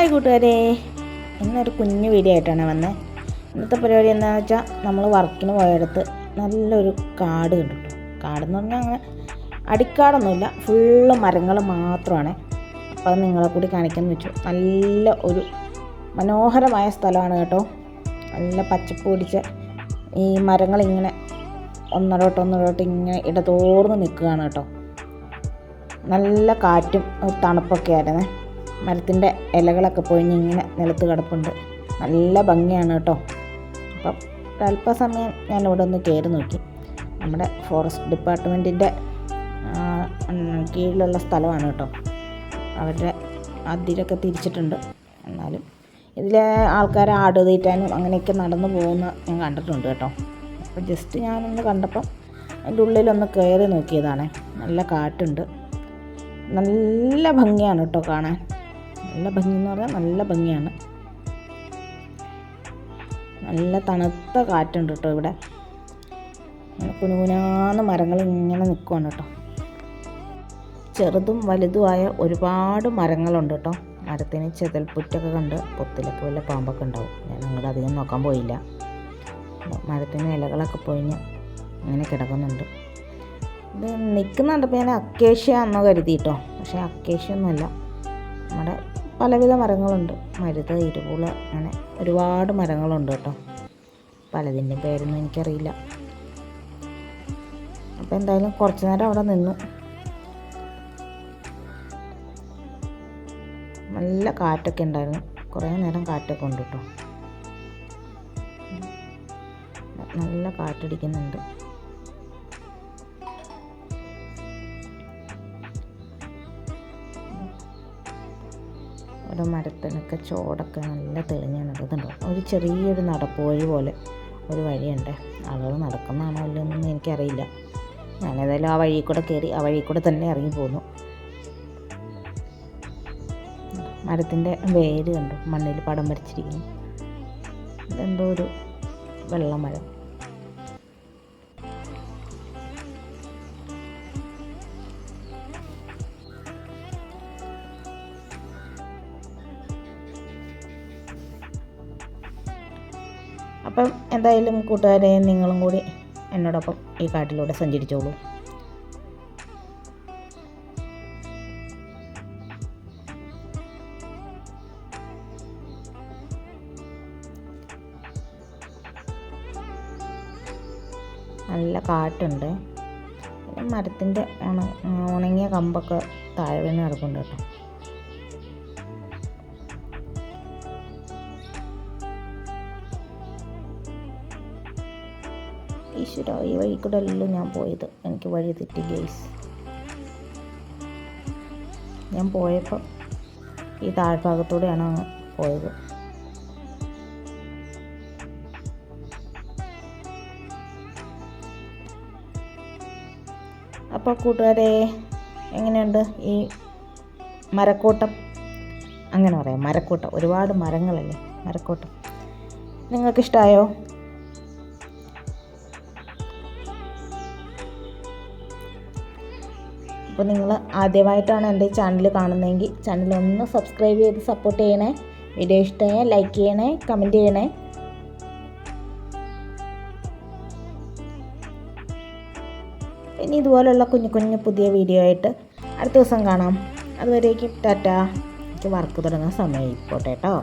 Hi കൂട്ടുകാരെ. ഇന്നൊരു കുഞ്ഞു വീഡിയോ ആയിട്ടാണ് വന്നത് ഇന്നത്തെ പരിപാടി എന്താണെന്ന് വെച്ചാൽ നമ്മൾ വർക്കിന് പോയടുത്ത് നല്ലൊരു കാട് കണ്ടിട്ടു കാടെന്ന് പറഞ്ഞാൽ അങ്ങനെ അടിക്കാടൊന്നുമില്ല ഫുള്ള് മരങ്ങൾ മാത്രമാണ്. അപ്പോൾ അത് നിങ്ങളെ കൂടി കാണിക്കാമെന്ന് വെച്ചു. നല്ല ഒരു മനോഹരമായ സ്ഥലമാണ് കേട്ടോ. നല്ല പച്ചപ്പ് പിടിച്ച ഈ മരങ്ങളിങ്ങനെ ഒന്നരോട്ട് ഒന്നരോട്ട് ഇങ്ങനെ ഇടതോർന്ന് നിൽക്കുകയാണ് കേട്ടോ. നല്ല കാറ്റും തണുപ്പൊക്കെ ആയിരുന്നേ. മരത്തിന്റെ ഇലകളൊക്കെ പൊഴിഞ്ഞ് ഇങ്ങനെ നിലത്ത് കിടപ്പുണ്ട്. നല്ല ഭംഗിയാണ് കേട്ടോ. അപ്പം സമയം ഞാൻ ഇവിടെ ഒന്ന് കയറി നോക്കി. നമ്മുടെ ഫോറസ്റ്റ് ഡിപ്പാർട്ട്മെന്റിന്റെ കീഴിലുള്ള സ്ഥലമാണ് കേട്ടോ. അവരുടെ അതിരൊക്കെ തിരിച്ചിട്ടുണ്ട്. എന്നാലും ഇതിലെ ആൾക്കാർ ആട് തീറ്റാനും അങ്ങനെയൊക്കെ നടന്നു പോകുന്ന ഞാൻ കണ്ടിട്ടുണ്ട് കേട്ടോ. അപ്പോൾ ജസ്റ്റ് ഞാനൊന്ന് കണ്ടപ്പം അതിന്റെ ഉള്ളിലൊന്ന് കയറി നോക്കിയതാണ്. നല്ല കാറ്റുണ്ട്. നല്ല ഭംഗിയാണ് കേട്ടോ കാണാൻ. നല്ല ഭംഗി എന്ന് പറഞ്ഞാൽ നല്ല ഭംഗിയാണ്. നല്ല തണുത്ത കാറ്റുണ്ട് കേട്ടോ ഇവിടെ. കുനുകുനാന്ന് മരങ്ങൾ ഇങ്ങനെ നിൽക്കുകയാണ് കേട്ടോ ചെറുതും വലുതുമായ ഒരുപാട് മരങ്ങളുണ്ട് കേട്ടോ മരത്തിന് ചെതൽപ്പുറ്റൊക്കെ കണ്ട് പൊത്തിലൊക്കെ വല്ല പാമ്പൊക്കെ ഉണ്ടാവും. ഞാൻ അങ്ങോട്ട് അധികം നോക്കാൻ പോയില്ല. മരത്തിന് ഇലകളൊക്കെ പൊഴിഞ്ഞ് ഇങ്ങനെ കിടക്കുന്നുണ്ട്. ഇത് നിൽക്കുന്നുണ്ടപ്പോൾ ഞാൻ അക്കേഷ്യ എന്ന് കരുതി കേട്ടോ പക്ഷേ അക്കേഷ്യ ഒന്നുമല്ല. നമ്മുടെ പലവിധ മരങ്ങളുണ്ട്. മരുത് ഇരുപൂള അങ്ങനെ ഒരുപാട് മരങ്ങളുണ്ട് കേട്ടോ. പലതിന്റെ പേരൊന്നും എനിക്കറിയില്ല. അപ്പോൾ എന്തായാലും കുറച്ച് നേരം അവിടെ നിന്നു. നല്ല കാറ്റൊക്കെ ഉണ്ടായിരുന്നു. കുറേ നേരം കാറ്റൊക്കെ ഉണ്ട് കേട്ടോ. നല്ല കാറ്റടിക്കുന്നുണ്ട്. ഓരോ മരത്തിനൊക്കെ ചോടൊക്കെ നല്ല തെളിഞ്ഞ് നടക്കുന്നുണ്ടോ. ഒരു ചെറിയൊരു നടപ്പുവഴി പോലെ ഒരു വഴിയുണ്ട്. ആളുകൾ നടക്കുന്നതാണോ അല്ലൊന്നും എനിക്കറിയില്ല. ഞാനേതായാലും ആ വഴി കൂടെ കയറി ആ വഴി കൂടെ തന്നെ ഇറങ്ങി പോന്നു. മരത്തിന്റെ വേര് കണ്ടു. മണ്ണിൽ പടം വരച്ചിരിക്കുന്നു. ഇതെന്തോ ഒരു വെള്ളമരം. അപ്പം എന്തായാലും കൂട്ടുകാരെ നിങ്ങളും കൂടി എന്നോടൊപ്പം ഈ കാട്ടിലൂടെ സഞ്ചരിച്ചോളൂ. നല്ല പിന്നെ മരത്തിന്റെ ഉണ ഉണങ്ങിയ കമ്പൊക്കെ താഴെ വീണ് കിടക്കുന്നുണ്ട് കേട്ടോ. ഈശ്വര ഈ വഴി കൂടെ അല്ലല്ലോ ഞാൻ പോയത്. എനിക്ക് വഴി തെറ്റി ഗേസ് ഞാൻ പോയപ്പോൾ ഈ താഴ്ഭാഗത്തൂടെയാണ് പോയത്. അപ്പോൾ കൂട്ടുകാരെ എങ്ങനെയുണ്ട് ഈ മരക്കൂട്ടം? അങ്ങനെ പറയാം മരക്കൂട്ടം. ഒരുപാട് മരങ്ങളല്ലേ മരക്കൂട്ടം. നിങ്ങൾക്കിഷ്ടമായോ അപ്പോൾ നിങ്ങൾ ആദ്യമായിട്ടാണ് എന്റെ ഈ ചാനൽ കാണുന്നതെങ്കിൽ ചാനൽ ഒന്ന് സബ്സ്ക്രൈബ് ചെയ്ത് സപ്പോർട്ട് ചെയ്യണേ. വീഡിയോ ഇഷ്ടമായ ലൈക്ക് ചെയ്യണേ കമന്റ് ചെയ്യണേ. ഇനി ഇതുപോലുള്ള കുഞ്ഞു കുഞ്ഞു പുതിയ വീഡിയോ ആയിട്ട് അടുത്ത ദിവസം കാണാം. അതുവരേക്കും ടാറ്റ. എനിക്ക് വർക്ക് തുടങ്ങാൻ സമയം ഇപ്പോട്ടെ കേട്ടോ.